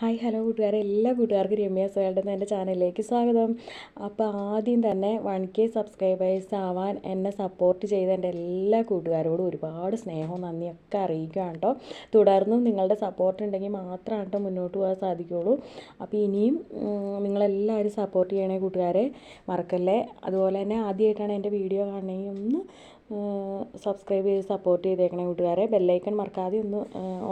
Hi hello കൂട്ടുകാരെ. എല്ലാ കൂട്ടുകാർക്കും രമ്യ സോയുടെ എന്റെ ചാനലിലേക്ക് സ്വാഗതം. അപ്പോൾ ആദ്യം തന്നെ വൺ കെ സബ്സ്ക്രൈബേഴ്സ് ആവാൻ എന്നെ സപ്പോർട്ട് ചെയ്ത എന്റെ എല്ലാ കൂട്ടുകാരോടും ഒരുപാട് സ്നേഹവും നന്ദിയൊക്കെ അറിയിക്കുകയാണ് കേട്ടോ. തുടർന്നും നിങ്ങളുടെ സപ്പോർട്ട് ഉണ്ടെങ്കിൽ മാത്രമാണ് കേട്ടോ മുന്നോട്ട് പോകാൻ സാധിക്കുകയുള്ളൂ. അപ്പോൾ ഇനിയും നിങ്ങളെല്ലാവരും സപ്പോർട്ട് ചെയ്യണേ കൂട്ടുകാരെ മറക്കല്ലേ? അതുപോലെ തന്നെ ആദ്യമായിട്ടാണ് എന്റെ വീഡിയോ കാണണമെങ്കിൽ ഒന്ന് സബ്സ്ക്രൈബ് ചെയ്ത് സപ്പോർട്ട് ചെയ്തേക്കണേ കൂട്ടുകാരെ. ബെല്ലൈക്കൺ മറക്കാതെ ഒന്ന്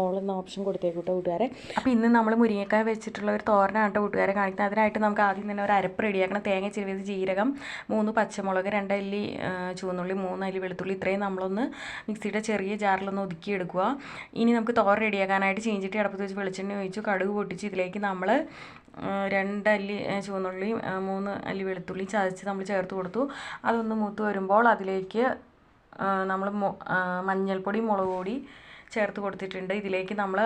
ഓൾ എന്ന ഓപ്ഷൻ കൊടുത്തേക്കൂട്ടോ കൂട്ടുകാരെ. അപ്പോൾ ഇന്ന് നമ്മൾ മുരിങ്ങക്കായ വെച്ചിട്ടുള്ള ഒരു തോരനാണ് കേട്ടോ കൂട്ടുകാരെ കാണിക്കുന്നത്. അതിനായിട്ട് നമുക്ക് ആദ്യം തന്നെ ഒരു അരപ്പ് റെഡിയാക്കണം. തേങ്ങ ചെരുവിയത് ജീരകം മൂന്ന് പച്ചമുളക് രണ്ടല്ലി ചുവന്നുള്ളി മൂന്നല്ലി വെളുത്തുള്ളി. ഇത്രയും നമ്മളൊന്ന് മിക്സിയുടെ ചെറിയ ജാറിലൊന്ന് ഒതുക്കിയെടുക്കുക ഇനി നമുക്ക് തോരൻ റെഡിയാക്കാനായിട്ട് ചീഞ്ചിട്ട് അടപ്പത്ത് വെച്ച് വെളിച്ചെണ്ണ ഒഴിച്ചു കടുക് പൊട്ടിച്ച് ഇതിലേക്ക് നമ്മൾ രണ്ടല്ലി ചുവന്നുള്ളി മൂന്ന് അല്ലി വെളുത്തുള്ളി ചതച്ച് നമ്മൾ ചേർത്ത് കൊടുത്തു. അതൊന്ന് മൂത്ത് വരുമ്പോൾ അതിലേക്ക് നമ്മൾ മഞ്ഞൾപ്പൊടി മുളക് പൊടി ചേർത്ത് കൊടുത്തിട്ടുണ്ട്. ഇതിലേക്ക് നമ്മൾ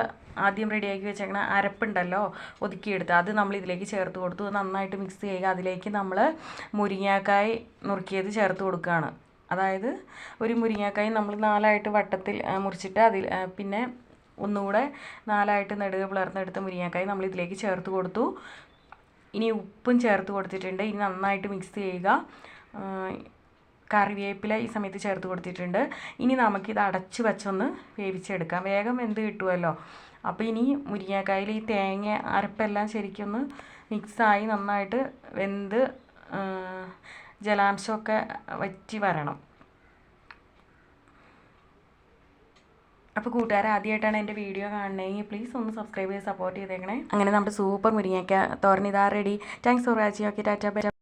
ആദ്യം റെഡിയാക്കി വെച്ചേക്കണ അരപ്പുണ്ടല്ലോ ഒതുക്കിയെടുത്ത് അത് നമ്മൾ ഇതിലേക്ക് ചേർത്ത് കൊടുത്തു. നന്നായിട്ട് മിക്സ് ചെയ്യുക. അതിലേക്ക് നമ്മൾ മുരിങ്ങാക്കായ് നുറുക്കിയത് ചേർത്ത് കൊടുക്കുകയാണ് അതായത് ഒരു മുരിങ്ങാക്കായ് നമ്മൾ നാലായിട്ട് വട്ടത്തിൽ മുറിച്ചിട്ട് അതിൽ പിന്നെ ഒന്നുകൂടെ നാലായിട്ട് നെടുക പിളർന്നെടുത്ത മുരിങ്ങാക്കായ് നമ്മൾ ഇതിലേക്ക് ചേർത്ത് കൊടുത്തു. ഇനി ഉപ്പും ചേർത്ത് കൊടുത്തിട്ടുണ്ട്. ഇനി നന്നായിട്ട് മിക്സ് ചെയ്യുക. കറിവേപ്പില ഈ സമയത്ത് ചേർത്ത് കൊടുത്തിട്ടുണ്ട്. ഇനി നമുക്കിത് അടച്ച് വെച്ചൊന്ന് വേവിച്ചെടുക്കാം. വേഗം വെന്ത് കിട്ടുമല്ലോ അപ്പോൾ ഇനി മുരിങ്ങക്കായിൽ ഈ തേങ്ങ അരപ്പെല്ലാം ശരിക്കൊന്ന് മിക്സായി നന്നായിട്ട് വെന്ത് ജലാംശമൊക്കെ വറ്റി വരണം. അപ്പോൾ കൂട്ടുകാർ ആദ്യമായിട്ടാണ് എന്റെ വീഡിയോ കാണണമെങ്കിൽ പ്ലീസ് ഒന്ന് സബ്സ്ക്രൈബ് ചെയ്ത് സപ്പോർട്ട് ചെയ്തേക്കണേ. അങ്ങനെ നമ്മുടെ സൂപ്പർ മുരിങ്ങയ്ക്ക തോരൻ ready thanks for watching okay Tata